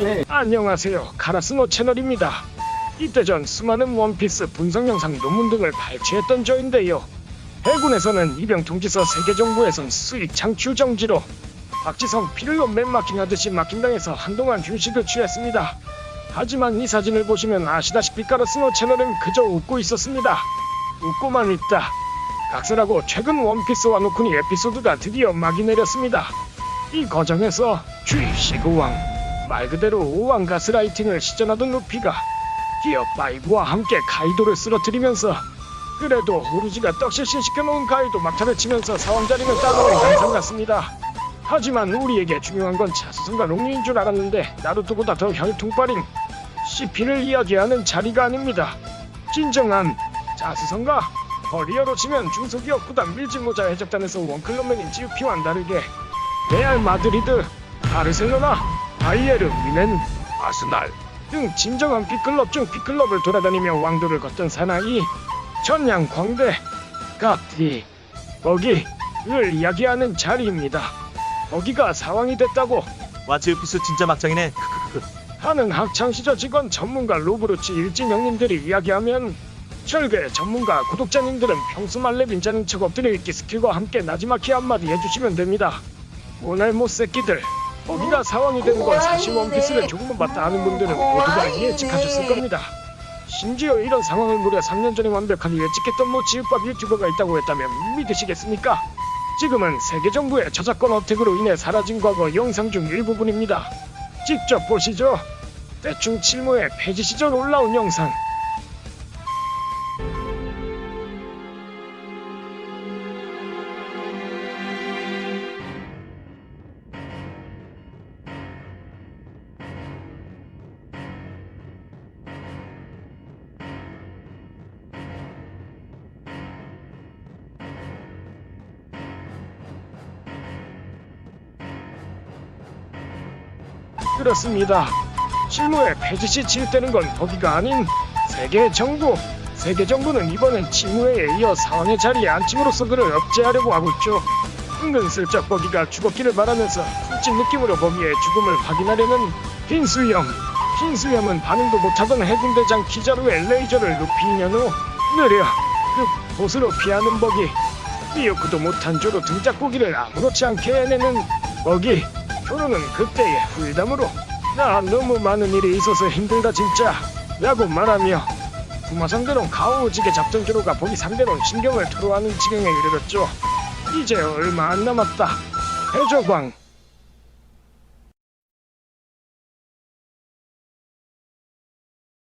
예. 안녕하세요. 카라스노 채널입니다. 이때 전 수많은 원피스 분석 영상 논문 등을 발췌했던 저인데요. 해군에서는 이병 통지서 세계정부에선 수익 창출 정지로 박지성 피를 맨 마킹하듯이 마킹당해서 한동안 휴식을 취했습니다. 하지만 이 사진을 보시면 아시다시피 카라스노 채널은 그저 웃고 있었습니다. 웃고만 있다. 각설하고 최근 원피스와 노쿠니 에피소드가 드디어 막이 내렸습니다. 이 과정에서 주의시그왕 말 그대로 오왕 가스라이팅을 시전하던 루피가 기어 파이브와 함께 가이도를 쓰러뜨리면서 그래도 오루지가 떡실신 시켜놓은 가이도 막타를 치면서 사왕자리는 따라오는 양상 같습니다. 하지만 우리에게 중요한 건 자수성과 롱리인 줄 알았는데 나루토보다 더 혈통빨인 CP를 이야기하는 자리가 아닙니다. 진정한 자수성과 버리어로 치면 중소기업 구단 밀짚모자 해적단에서 원클럽맨인 GUP와는 다르게 레알 마드리드, 바르셀로나, 바이에르, 미넨, 아스날 등 진정한 B클럽 중 B클럽을 돌아다니며 왕도를 걷던 사나이 천양 광대, 갓디, 버기를 이야기하는 자리입니다. 버기가 사왕이 됐다고 와츠피스 진짜 막장이네. 하는 학창시절 직원 전문가 로브루치 일진 형님들이 이야기하면 철괴 전문가 구독자님들은 평소 말레 빈자는 척 엎드려 있기 스킬과 함께 나지막히 한마디 해주시면 됩니다. 오늘 못새끼들 거기가 사왕이 된건 사실 원피스를 조금은 봤다 하는 분들은 모두가 예측하셨을 겁니다. 심지어 이런 상황을 무려 3년 전에 완벽하게 예측했던 모 지읍밥 유튜버가 있다고 했다면 믿으시겠습니까? 지금은 세계 정부의 저작권 어택으로 인해 사라진 과거 영상 중 일부분입니다. 직접 보시죠. 대충 칠모의 폐지 시절 올라온 영상. 그렇습니다. 실무에 폐지시 지읒되는 건 거기가 아닌 세계 정부. 세계 정부는 이번엔 치무회에 이어 상황의 자리에 앉힘으로써 그를 억제하려고 하고 있죠. 은근슬쩍 버기가 죽었기를 바라면서 훔친 느낌으로 버기의 죽음을 확인하려는 흰수염. 흰수염은 반응도 못하던 해군대장 키자루의 레이저를 인연 후 느려 그 보스로 피하는 버기. 미역크도 못한 조로 등짝고기를 아무렇지 않게 해내는 버기. 조로는 그때의 후일담으로 나 너무 많은 일이 있어서 힘들다 진짜. 라고 말하며 부마 상대론 가오지게 조로가 보기 상대론 신경을 토로하는 지경에 이르렀죠. 이제 얼마 안 남았다. 해적왕